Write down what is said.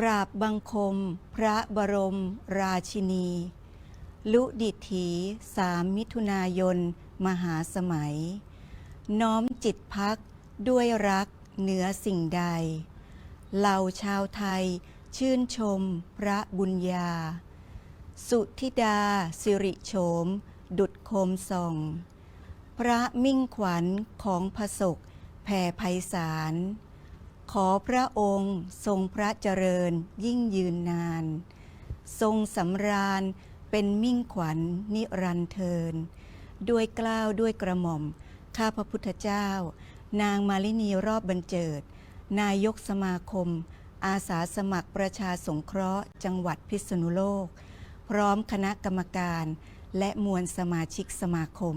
กราบบังคม พระบรมราชินี ลุดิถีสามมิถุนายน มหาสมัย น้อมจิตพักด้วยรักเหนือสิ่งใด เหล่าชาวไทยชื่นชมพระบุญญา สุธิดาสิริโฉม ดุดโคมส่อง พระมิ่งขวัญของพระศกแผ่ไพศาล ขอพระองค์ทรงพระเจริญยิ่งยืนนาน ทรงสำราญเป็นมิ่งขวัญนิรันเทิน ด้วยกล้าวด้วยกระหม่อม ข้าพระพุทธเจ้า นางมาลินีรอบบรรเจิด นายกสมาคม อาสาสมัครประชาสงเคราะห์ จังหวัดพิษณุโลก พร้อมคณะกรรมการ และมวลสมาชิกสมาคม